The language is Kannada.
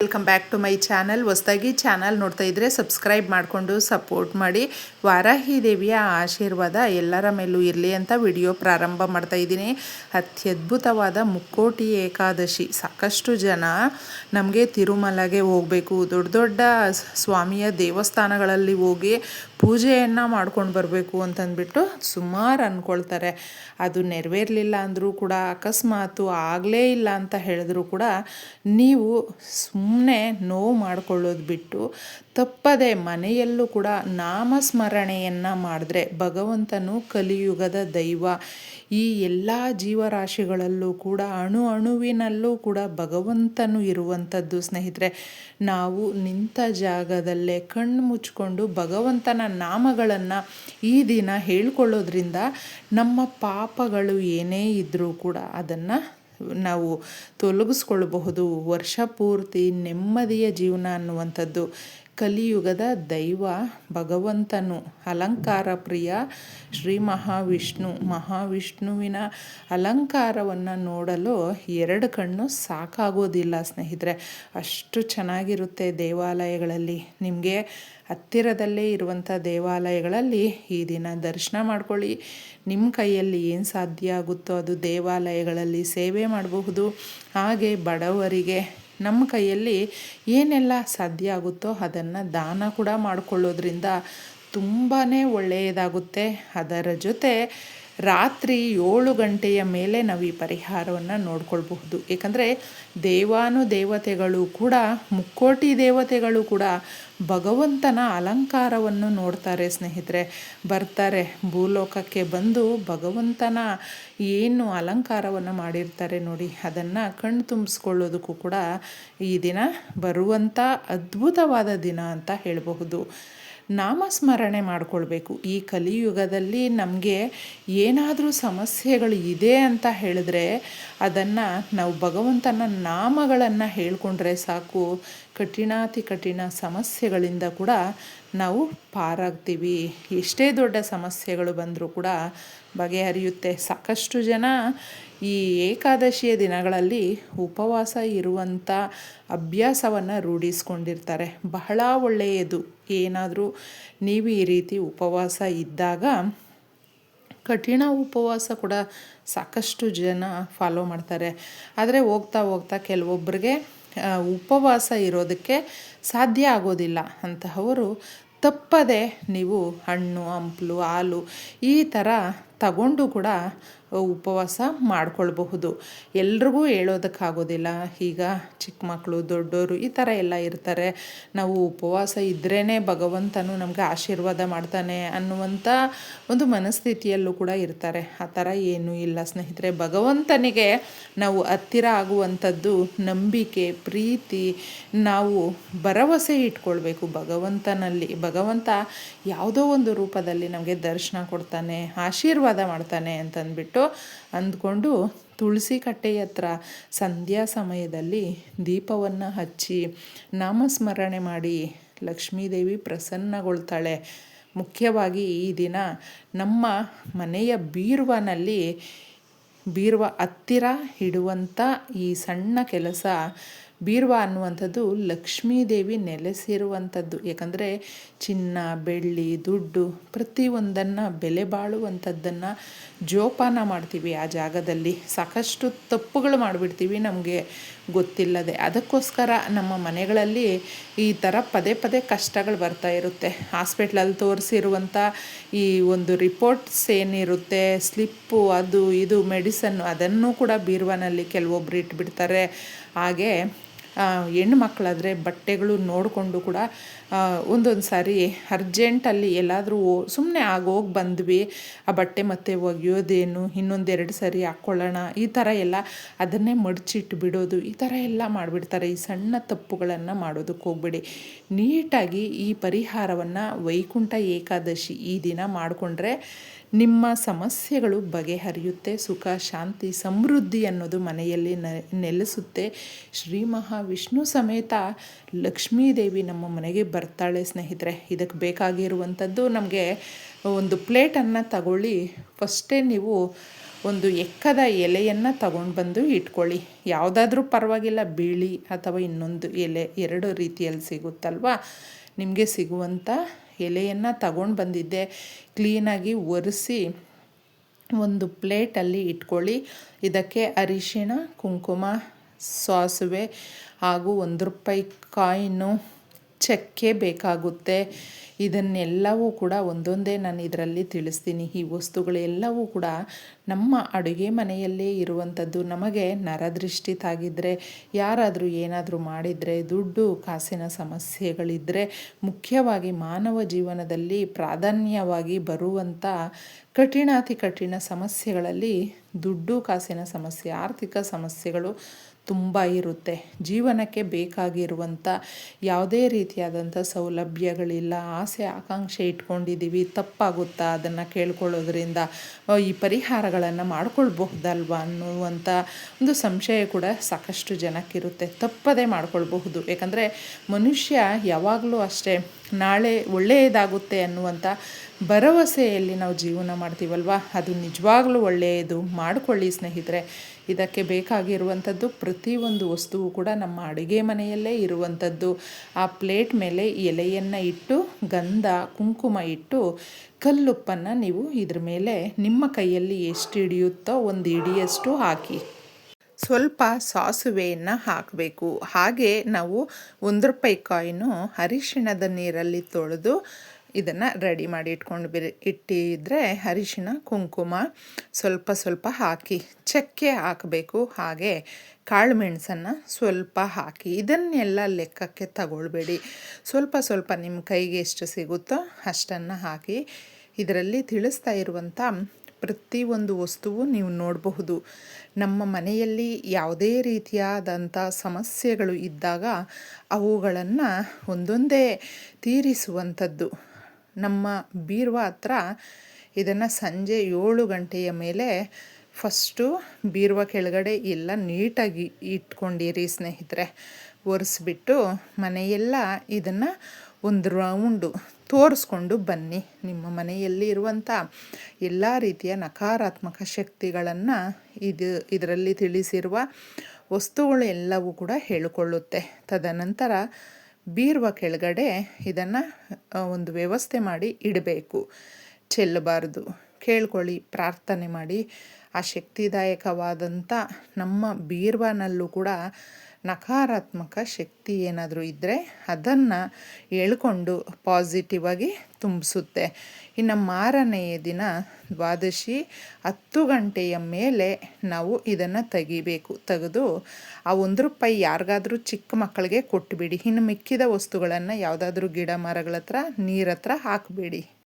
Welcome back to my channel ಹೊಸದಾಗಿ ಚಾನಲ್ ನೋಡ್ತಾ ಇದ್ರೆ ಸಬ್ಸ್ಕ್ರೈಬ್ ಮಾಡಿಕೊಂಡು ಸಪೋರ್ಟ್ ಮಾಡಿ. ವಾರಾಹಿ ದೇವಿಯ ಆಶೀರ್ವಾದ ಎಲ್ಲರ ಮೇಲೂ ಇರಲಿ ಅಂತ ವಿಡಿಯೋ ಪ್ರಾರಂಭ ಮಾಡ್ತಾ ಇದ್ದೀನಿ. ಅತ್ಯದ್ಭುತವಾದ ಮುಕ್ಕೋಟಿ ಏಕಾದಶಿ. ಸಾಕಷ್ಟು ಜನ ನಮಗೆ ತಿರುಮಲಗೆ ಹೋಗಬೇಕು. ದೊಡ್ಡ ದೊಡ್ಡ ಸ್ವಾಮಿಯ ದೇವಸ್ಥಾನಗಳಲ್ಲಿ ಹೋಗಿ ಪೂಜೆಯನ್ನು ಮಾಡ್ಕೊಂಡು ಬರಬೇಕು ಅಂತಂದ್ಬಿಟ್ಟು ಸುಮಾರು ಅಂದ್ಕೊಳ್ತಾರೆ ಅದು ನೆರವೇರಲಿಲ್ಲ ಅಂದರೂ ಕೂಡ, ಅಕಸ್ಮಾತು ಆಗಲೇ ಇಲ್ಲ ಅಂತ ಹೇಳಿದ್ರು ಕೂಡ ನೀವು ಸುಮ್ಮನೆ ನೋವು ಮಾಡಿಕೊಳ್ಳೋದು ಬಿಟ್ಟು ತಪ್ಪದೆ ಮನೆಯಲ್ಲೂ ಕೂಡ ನಾಮಸ್ಮರಣೆಯನ್ನು ಮಾಡಿದ್ರೆ ಭಗವಂತನು ಕಲಿಯುಗದ ದೈವ. ಈ ಎಲ್ಲ ಜೀವರಾಶಿಗಳಲ್ಲೂ ಕೂಡ, ಅಣು ಅಣುವಿನಲ್ಲೂ ಕೂಡ ಭಗವಂತನು ಇರುವಂಥದ್ದು ಸ್ನೇಹಿತರೆ, ನಾವು ನಿಂತ ಜಾಗದಲ್ಲೇ ಕಣ್ಣು ಮುಚ್ಕೊಂಡು ಭಗವಂತನ ನಾಮಗಳನ್ನು ಈ ದಿನ ಹೇಳ್ಕೊಳ್ಳೋದ್ರಿಂದ ನಮ್ಮ ಪಾಪಗಳು ಏನೇ ಇದ್ದರೂ ಕೂಡ ಅದನ್ನು ನಾವು ತೊಲಗಿಸ್ಕೊಳ್ಬಹುದು. ವರ್ಷ ಪೂರ್ತಿ ನೆಮ್ಮದಿಯ ಜೀವನ ಅನ್ನುವಂಥದ್ದು. ಕಲಿಯುಗದ ದೈವ, ಭಗವಂತನು, ಅಲಂಕಾರ ಪ್ರಿಯ ಶ್ರೀ ಮಹಾವಿಷ್ಣು. ಮಹಾವಿಷ್ಣುವಿನ ಅಲಂಕಾರವನ್ನು ನೋಡಲು ಎರಡು ಕಣ್ಣು ಸಾಕಾಗೋದಿಲ್ಲ ಸ್ನೇಹಿತರೆ. ಅಷ್ಟು ಚೆನ್ನಾಗಿರುತ್ತೆ ದೇವಾಲಯಗಳಲ್ಲಿ. ನಿಮಗೆ ಹತ್ತಿರದಲ್ಲೇ ಇರುವಂಥ ದೇವಾಲಯಗಳಲ್ಲಿ ಈ ದಿನ ದರ್ಶನ ಮಾಡ್ಕೊಳ್ಳಿ. ನಿಮ್ಮ ಕೈಯಲ್ಲಿ ಏನು ಸಾಧ್ಯ ಆಗುತ್ತೋ ಅದು ದೇವಾಲಯಗಳಲ್ಲಿ ಸೇವೆ ಮಾಡಬಹುದು. ಹಾಗೆ ಬಡವರಿಗೆ ನಮ್ಮ ಕೈಯಲ್ಲಿ ಏನೆಲ್ಲ ಸಾಧ್ಯ ಆಗುತ್ತೋ ಅದನ್ನು ದಾನ ಕೂಡ ಮಾಡಿಕೊಳ್ಳೋದ್ರಿಂದ ತುಂಬಾ ಒಳ್ಳೆಯದಾಗುತ್ತೆ. ಅದರ ಜೊತೆ ರಾತ್ರಿ ಏಳು ಗಂಟೆಯ ಮೇಲೆ ನಾವು ಈ ಪರಿಹಾರವನ್ನು ನೋಡ್ಕೊಳ್ಬಹುದು. ಏಕೆಂದರೆ ದೇವಾನು ದೇವತೆಗಳು ಕೂಡ, ಮುಕ್ಕೋಟಿ ದೇವತೆಗಳು ಕೂಡ ಭಗವಂತನ ಅಲಂಕಾರವನ್ನು ನೋಡ್ತಾರೆ ಸ್ನೇಹಿತರೆ. ಬರ್ತಾರೆ, ಭೂಲೋಕಕ್ಕೆ ಬಂದು ಭಗವಂತನ ಏನು ಅಲಂಕಾರವನ್ನು ಮಾಡಿರ್ತಾರೆ ನೋಡಿ, ಅದನ್ನು ಕಣ್ಣು ತುಂಬಿಸ್ಕೊಳ್ಳೋದಕ್ಕೂ ಕೂಡ ಈ ದಿನ ಬರುವಂಥ ಅದ್ಭುತವಾದ ದಿನ ಅಂತ ಹೇಳಬಹುದು. ನಾಮಸ್ಮರಣೆ ಮಾಡಿಕೊಳ್ಬೇಕು. ಈ ಕಲಿಯುಗದಲ್ಲಿ ನಮಗೆ ಏನಾದರೂ ಸಮಸ್ಯೆಗಳು ಇದೆ ಅಂತ ಹೇಳಿದ್ರೆ ಅದನ್ನು ನಾವು ಭಗವಂತನ ನಾಮಗಳನ್ನು ಹೇಳ್ಕೊಂಡ್ರೆ ಸಾಕು. ಕಠಿಣಾತಿ ಕಠಿಣ ಸಮಸ್ಯೆಗಳಿಂದ ಕೂಡ ನಾವು ಪಾರಾಗ್ತೀವಿ. ಎಷ್ಟೇ ದೊಡ್ಡ ಸಮಸ್ಯೆಗಳು ಬಂದರೂ ಕೂಡ ಬಗೆಹರಿಯುತ್ತೆ. ಸಾಕಷ್ಟು ಜನ ಈ ಏಕಾದಶಿಯ ದಿನಗಳಲ್ಲಿ ಉಪವಾಸ ಇರುವಂಥ ಅಭ್ಯಾಸವನ್ನು ರೂಢಿಸ್ಕೊಂಡಿರ್ತಾರೆ. ಬಹಳ ಒಳ್ಳೆಯದು. ಏನಾದರೂ ನೀವು ಈ ರೀತಿ ಉಪವಾಸ ಇದ್ದಾಗ ಕಠಿಣ ಉಪವಾಸ ಕೂಡ ಸಾಕಷ್ಟು ಜನ ಫಾಲೋ ಮಾಡ್ತಾರೆ. ಆದರೆ ಹೋಗ್ತಾ ಹೋಗ್ತಾ ಕೆಲವೊಬ್ಬರಿಗೆ ಉಪವಾಸ ಇರೋದಕ್ಕೆ ಸಾಧ್ಯ ಆಗೋದಿಲ್ಲ ಅಂತಹವರು ತಪ್ಪದೆ ನೀವು ಹಣ್ಣು, ಹಂಪಲು, ಹಾಲು ಈ ಥರ ತಗೊಂಡು ಕೂಡ ಉಪವಾಸ ಮಾಡ್ಕೊಳ್ಬಹುದು. ಎಲ್ರಿಗೂ ಹೇಳೋದಕ್ಕಾಗೋದಿಲ್ಲ. ಈಗ ಚಿಕ್ಕ ಮಕ್ಕಳು ದೊಡ್ಡವರು ಈ ಥರ ಎಲ್ಲ ಇರ್ತಾರೆ. ನಾವು ಉಪವಾಸ ಇದ್ರೇ ಭಗವಂತನು ನಮಗೆ ಆಶೀರ್ವಾದ ಮಾಡ್ತಾನೆ ಅನ್ನುವಂಥ ಒಂದು ಮನಸ್ಥಿತಿಯಲ್ಲೂ ಕೂಡ ಇರ್ತಾರೆ. ಆ ಥರ ಏನೂ ಇಲ್ಲ. ಸ್ನೇಹಿತರೆ, ಭಗವಂತನಿಗೆ ನಾವು ಹತ್ತಿರ ಆಗುವಂಥದ್ದು ನಂಬಿಕೆ, ಪ್ರೀತಿ, ನಾವು ಭರವಸೆ ಇಟ್ಕೊಳ್ಬೇಕು ಭಗವಂತನಲ್ಲಿ. ಭಗವಂತ ಯಾವುದೋ ಒಂದು ರೂಪದಲ್ಲಿ ನಮಗೆ ದರ್ಶನ ಕೊಡ್ತಾನೆ, ಆಶೀರ್ವಾದ ಮಾಡ್ತಾನೆ ಅಂತಂದ್ಬಿಟ್ಟು ಅಂದ್ಕೊಂಡು ತುಳಸಿ ಕಟ್ಟೆಯ ಹತ್ರ ಸಂಧ್ಯಾ ಸಮಯದಲ್ಲಿ ದೀಪವನ್ನು ಹಚ್ಚಿ ನಾಮಸ್ಮರಣೆ ಮಾಡಿ ಲಕ್ಷ್ಮೀದೇವಿ ಪ್ರಸನ್ನಗೊಳ್ತಾಳೆ. ಮುಖ್ಯವಾಗಿ ಈ ದಿನ ನಮ್ಮ ಮನೆಯ ಬೀರುವನಲ್ಲಿ ಬೀರುವ ಹತ್ತಿರ ಇಡುವಂಥ ಈ ಸಣ್ಣ ಕೆಲಸ ಬೀರ್ವ ಅನ್ನುವಂಥದ್ದು ಲಕ್ಷ್ಮೀದೇವಿ ನೆಲೆಸಿರುವಂಥದ್ದು. ಯಾಕಂದರೆ ಚಿನ್ನ, ಬೆಳ್ಳಿ, ದುಡ್ಡು ಪ್ರತಿಯೊಂದನ್ನು ಬೆಲೆ ಬಾಳುವಂಥದ್ದನ್ನು ಜೋಪಾನ ಮಾಡ್ತೀವಿ ಆ ಜಾಗದಲ್ಲಿ. ಸಾಕಷ್ಟು ತಪ್ಪುಗಳು ಮಾಡಿಬಿಡ್ತೀವಿ ನಮಗೆ ಗೊತ್ತಿಲ್ಲದೆ. ಅದಕ್ಕೋಸ್ಕರ ನಮ್ಮ ಮನೆಗಳಲ್ಲಿ ಈ ಥರ ಪದೇ ಪದೇ ಕಷ್ಟಗಳು ಬರ್ತಾ ಇರುತ್ತೆ. ಹಾಸ್ಪಿಟ್ಲಲ್ಲಿ ತೋರಿಸಿರುವಂಥ ಈ ಒಂದು ರಿಪೋರ್ಟ್ಸ್ ಏನಿರುತ್ತೆ, ಸ್ಲಿಪ್ಪು, ಅದು ಇದು, ಮೆಡಿಸನ್ನು ಅದನ್ನು ಕೂಡ ಬೀರ್ವನಲ್ಲಿ ಕೆಲವೊಬ್ರು ಇಟ್ಬಿಡ್ತಾರೆ. ಹಾಗೆ ಹೆಣ್ಣು ಮಕ್ಕಳಾದರೆ ಬಟ್ಟೆಗಳು ನೋಡಿಕೊಂಡು ಕೂಡ ಒಂದೊಂದು ಸಾರಿ ಅರ್ಜೆಂಟಲ್ಲಿ ಎಲ್ಲಾದರೂ ಸುಮ್ಮನೆ ಆಗೋಗಿ ಬಂದ್ವಿ. ಆ ಬಟ್ಟೆ ಮತ್ತೆ ಒಗೆಯೋದೇನು, ಇನ್ನೊಂದೆರಡು ಸಾರಿ ಹಾಕ್ಕೊಳ್ಳೋಣ ಈ ಥರ ಎಲ್ಲ ಅದನ್ನೇ ಮಡಚಿಟ್ಟು ಬಿಡೋದು, ಈ ಥರ ಎಲ್ಲ ಮಾಡಿಬಿಡ್ತಾರೆ. ಈ ಸಣ್ಣ ತಪ್ಪುಗಳನ್ನು ಮಾಡೋದಕ್ಕೆ ಹೋಗ್ಬೇಡಿ. ನೀಟಾಗಿ ಈ ಪರಿಹಾರವನ್ನು ವೈಕುಂಠ ಏಕಾದಶಿ ಈ ದಿನ ಮಾಡಿಕೊಂಡ್ರೆ ನಿಮ್ಮ ಸಮಸ್ಯೆಗಳು ಬಗೆಹರಿಯುತ್ತೆ, ಸುಖ, ಶಾಂತಿ, ಸಮೃದ್ಧಿ ಅನ್ನೋದು ಮನೆಯಲ್ಲಿ ನೆಲೆಸುತ್ತೆ. ಶ್ರೀ ಮಹಾವಿಷ್ಣು ಸಮೇತ ಲಕ್ಷ್ಮೀದೇವಿ ನಮ್ಮ ಮನೆಗೆ ಬರ್ತಾಳೆ ಸ್ನೇಹಿತರೆ. ಇದಕ್ಕೆ ಬೇಕಾಗಿರುವಂಥದ್ದು ನಮಗೆ ಒಂದು ಪ್ಲೇಟನ್ನು ತಗೊಳ್ಳಿ. ಫಸ್ಟೇ ನೀವು ಒಂದು ಎಕ್ಕದ ಎಲೆಯನ್ನು ತಗೊಂಡು ಬಂದು ಇಟ್ಕೊಳ್ಳಿ. ಯಾವುದಾದ್ರೂ ಪರವಾಗಿಲ್ಲ, ಬಿಳಿ ಅಥವಾ ಇನ್ನೊಂದು ಎಲೆ ಎರಡು ರೀತಿಯಲ್ಲಿ ಸಿಗುತ್ತಲ್ವ? ನಿಮಗೆ ಸಿಗುವಂಥ ಎಲೆಯನ್ನು ತಗೊಂಡು ಬಂದಿದ್ದೆ. ಕ್ಲೀನಾಗಿ ಒರೆಸಿ ಒಂದು ಪ್ಲೇಟಲ್ಲಿ ಇಟ್ಕೊಳ್ಳಿ. ಇದಕ್ಕೆ ಅರಿಶಿಣ, ಕುಂಕುಮ, ಸಾಸುವೆ ಹಾಗೂ ಒಂದು ರೂಪಾಯಿ ಕಾಯಿನು, ಚಕ್ಕೆ ಬೇಕಾಗುತ್ತೆ. ಇದನ್ನೆಲ್ಲವೂ ಕೂಡ ಒಂದೊಂದೇ ನಾನು ಇದರಲ್ಲಿ ತಿಳಿಸ್ತೀನಿ. ಈ ವಸ್ತುಗಳೆಲ್ಲವೂ ಕೂಡ ನಮ್ಮ ಅಡುಗೆ ಮನೆಯಲ್ಲೇ ಇರುವಂಥದ್ದು. ನಮಗೆ ನರದೃಷ್ಟಿ ತಾಗಿದ್ರೆ ಯಾರಾದರೂ ಏನಾದರೂ ಮಾಡಿದರೆ, ದುಡ್ಡು, ಕಾಸಿನ ಸಮಸ್ಯೆಗಳಿದ್ದರೆ ಮುಖ್ಯವಾಗಿ ಮಾನವ ಜೀವನದಲ್ಲಿ ಪ್ರಾಧಾನ್ಯವಾಗಿ ಬರುವಂಥ ಕಠಿಣಾತಿ ಕಠಿಣ ಸಮಸ್ಯೆಗಳಲ್ಲಿ ದುಡ್ಡು, ಕಾಸಿನ ಸಮಸ್ಯೆ, ಆರ್ಥಿಕ ಸಮಸ್ಯೆಗಳು ತುಂಬ ಇರುತ್ತೆ. ಜೀವನಕ್ಕೆ ಬೇಕಾಗಿರುವಂಥ ಯಾವುದೇ ರೀತಿಯಾದಂಥ ಸೌಲಭ್ಯಗಳಿಲ್ಲ. ಆಸೆ, ಆಕಾಂಕ್ಷೆ ಇಟ್ಕೊಂಡಿದ್ದೀವಿ. ತಪ್ಪಾಗುತ್ತಾ ಅದನ್ನು ಕೇಳ್ಕೊಳ್ಳೋದ್ರಿಂದ? ಈ ಪರಿಹಾರಗಳನ್ನು ಮಾಡ್ಕೊಳ್ಬಹುದಲ್ವ ಅನ್ನುವಂಥ ಒಂದು ಸಂಶಯ ಕೂಡ ಸಾಕಷ್ಟು ಜನಕ್ಕಿರುತ್ತೆ. ತಪ್ಪದೇ ಮಾಡ್ಕೊಳ್ಬಹುದು. ಯಾಕಂದರೆ ಮನುಷ್ಯ ಯಾವಾಗಲೂ ಅಷ್ಟೇ ನಾಳೆ ಒಳ್ಳೆಯದಾಗುತ್ತೆ ಅನ್ನುವಂಥ ಭರವಸೆಯಲ್ಲಿ ನಾವು ಜೀವನ ಮಾಡ್ತೀವಲ್ವ? ಅದು ನಿಜವಾಗ್ಲೂ ಒಳ್ಳೆಯದು. ಮಾಡಿಕೊಳ್ಳಿ ಸ್ನೇಹಿತರೆ. ಇದಕ್ಕೆ ಬೇಕಾಗಿರುವಂಥದ್ದು ಪ್ರತಿಯೊಂದು ವಸ್ತುವು ಕೂಡ ನಮ್ಮ ಅಡುಗೆ ಮನೆಯಲ್ಲೇ ಇರುವಂಥದ್ದು. ಆ ಪ್ಲೇಟ್ ಮೇಲೆ ಎಲೆಯನ್ನು ಇಟ್ಟು, ಗಂಧ, ಕುಂಕುಮ ಇಟ್ಟು, ಕಲ್ಲುಪ್ಪನ್ನು ನೀವು ಇದ್ರ ಮೇಲೆ ನಿಮ್ಮ ಕೈಯಲ್ಲಿ ಎಷ್ಟು ಹಿಡಿಯುತ್ತೋ ಒಂದು ಹಿಡಿಯಷ್ಟು ಹಾಕಿ. ಸ್ವಲ್ಪ ಸಾಸುವೆಯನ್ನು ಹಾಕಬೇಕು. ಹಾಗೆ ನಾವು ಒಂದು ರೂಪಾಯಿ ಕಾಯಿನು ಅರಿಶಿಣದ ನೀರಲ್ಲಿ ತೊಳೆದು ಇದನ್ನು ರೆಡಿ ಮಾಡಿ ಇಟ್ಕೊಂಡು ಬಿರಿ, ಇಟ್ಟಿದ್ರೆ ಅರಿಶಿಣ ಕುಂಕುಮ ಸ್ವಲ್ಪ ಸ್ವಲ್ಪ ಹಾಕಿ, ಚಕ್ಕೆ ಹಾಕಬೇಕು. ಹಾಗೆ ಕಾಳು ಮೆಣಸನ್ನು ಸ್ವಲ್ಪ ಹಾಕಿ, ಇದನ್ನೆಲ್ಲ ಲೆಕ್ಕಕ್ಕೆ ತಗೊಳ್ಬೇಡಿ. ಸ್ವಲ್ಪ ಸ್ವಲ್ಪ ನಿಮ್ಮ ಕೈಗೆ ಎಷ್ಟು ಸಿಗುತ್ತೋ ಅಷ್ಟನ್ನು ಹಾಕಿ, ಇದರಲ್ಲಿ ತಿಳಿಸ್ತಾ ಇರುವಂಥ ಪ್ರತಿಯೊಂದು ವಸ್ತುವು ನೀವು ನೋಡಬಹುದು. ನಮ್ಮ ಮನೆಯಲ್ಲಿ ಯಾವುದೇ ರೀತಿಯಾದಂಥ ಸಮಸ್ಯೆಗಳು ಇದ್ದಾಗ ಅವುಗಳನ್ನು ಒಂದೊಂದೇ ತೀರಿಸುವಂಥದ್ದು. ನಮ್ಮ ಬೀರುವ ಹತ್ರ ಇದನ್ನು ಸಂಜೆ ಏಳು ಗಂಟೆಯ ಮೇಲೆ ಫಸ್ಟು ಬೀರುವ ಕೆಳಗಡೆ ಎಲ್ಲ ನೀಟಾಗಿ ಇಟ್ಕೊಂಡಿರಿ ಸ್ನೇಹಿತರೆ. ಒರೆಸ್ಬಿಟ್ಟು ಮನೆಯೆಲ್ಲ ಇದನ್ನು ಒಂದು ರೌಂಡು ತೋರಿಸ್ಕೊಂಡು ಬನ್ನಿ. ನಿಮ್ಮ ಮನೆಯಲ್ಲಿ ಇರುವಂಥ ಎಲ್ಲ ರೀತಿಯ ನಕಾರಾತ್ಮಕ ಶಕ್ತಿಗಳನ್ನು ಇದು ಇದರಲ್ಲಿ ತಿಳಿಸಿರುವ ವಸ್ತುಗಳು ಎಲ್ಲವೂ ಕೂಡ ಹೇಳಿಕೊಳ್ಳುತ್ತೆ. ತದನಂತರ ಬೀರುವ ಕೆಳಗಡೆ ಇದನ್ನು ಒಂದು ವ್ಯವಸ್ಥೆ ಮಾಡಿ ಇಡಬೇಕು. ಚೆಲ್ಲಬಾರ್ದು. ಕೇಳ್ಕೊಳ್ಳಿ, ಪ್ರಾರ್ಥನೆ ಮಾಡಿ. ಆ ಶಕ್ತಿದಾಯಕವಾದಂಥ ನಮ್ಮ ಬೀರ್ವನಲ್ಲೂ ಕೂಡ ನಕಾರಾತ್ಮಕ ಶಕ್ತಿ ಏನಾದರೂ ಇದ್ದರೆ ಅದನ್ನು ಹೇಳ್ಕೊಂಡು ಪಾಸಿಟಿವ್ ಆಗಿ ತುಂಬಿಸುತ್ತೆ. ಇನ್ನು ಮಾರನೆಯ ದಿನ ದ್ವಾದಶಿ ಹತ್ತು ಗಂಟೆಯ ಮೇಲೆ ನಾವು ಇದನ್ನು ತೆಗಿಬೇಕು. ತೆಗೆದು ಆ ಒಂದು ರೂಪಾಯಿ ಯಾರಿಗಾದರೂ ಚಿಕ್ಕ ಮಕ್ಕಳಿಗೆ ಕೊಟ್ಟುಬಿಡಿ ಇನ್ನು ಮಿಕ್ಕಿದ ವಸ್ತುಗಳನ್ನು ಯಾವುದಾದ್ರೂ ಗಿಡ ಮರಗಳ ಹತ್ರ ನೀರತ್ರ ಹಾಕಬೇಡಿ.